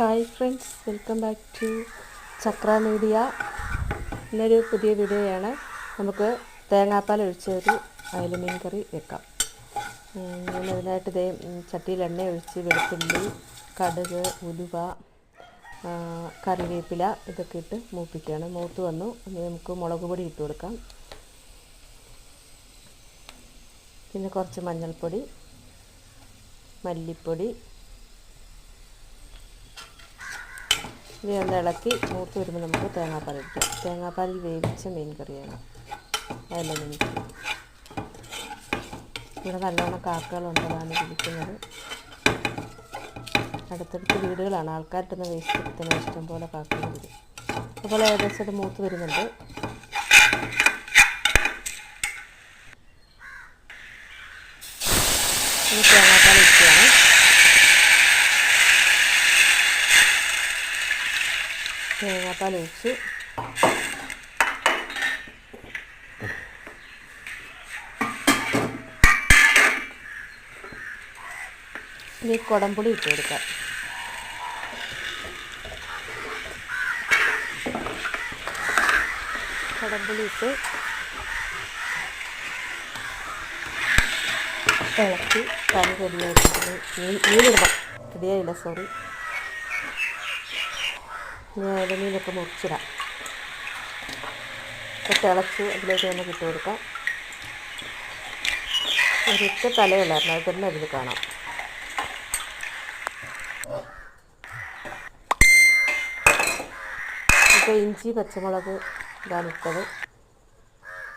Hi friends welcome back to Chakra media ഇന്നൊരു പുതിയ വീഡിയോയാണ്. നമുക്ക് തേങ്ങാപ്പാൽ ഒഴിച്ച ഒരു കറി വെക്കാം. ഞാനതിനായിട്ട് ഇതേ ചട്ടിയിൽ എണ്ണ ഒഴിച്ച് വെളുത്തുള്ളി കടുക് ഉലുവ കറിവേപ്പില ഇതൊക്കെ ഇട്ട് മൂപ്പിക്കുകയാണ്. മൂത്ത് വന്നു. ഇനി നമുക്ക് മുളക് പൊടി ഇട്ട് കൊടുക്കാം. പിന്നെ കുറച്ച് മഞ്ഞൾപ്പൊടി മല്ലിപ്പൊടി ഇനി ഒന്ന് ഇളക്കി മൂത്ത് വരുമ്പോൾ നമുക്ക് തേങ്ങാപ്പാൽ ഇട്ട് തേങ്ങാപ്പാലിൽ വേവിച്ച മീൻ കറിയാണ്. അതല്ല മീൻ ഇവിടെ നല്ലോണം കാക്കകളുണ്ടെന്നാണ് വിളിക്കുന്നത് അടുത്തടുത്ത് വീടുകളാണ്. ആൾക്കാരുടെ വേസ്റ്റ് എടുത്തുന്ന ഇഷ്ടം പോലെ കാക്കകൾ വരും അതുപോലെ ഏകദേശം അത് മൂത്ത് വരുന്നുണ്ട്. ഇനി തേങ്ങാപ്പാൽ ഇട്ടുകയാണ് തേങ്ങാപ്പാൽ ഒഴിച്ച് ഇനി കുടംപുളി ഇട്ട് കൊടുക്കാം. കുടംപുളി ഇട്ട് ഇളക്കി കറി റെഡിയായിട്ടുണ്ട് മീൻ മീനിടണം റെഡിയായില്ല സോറി ഇനി മീനൊക്കെ മുറിച്ചിടാം. തിളച്ച് അതിലേക്ക് തന്നെ ഇട്ട് കൊടുക്കാം. ഒരൊറ്റ തലയുള്ളായിരുന്നു അത് തന്നെ അതിൽ കാണാം. ഇപ്പോൾ ഇഞ്ചി പച്ചമുളക് ഇതാണ് ഇട്ടത്.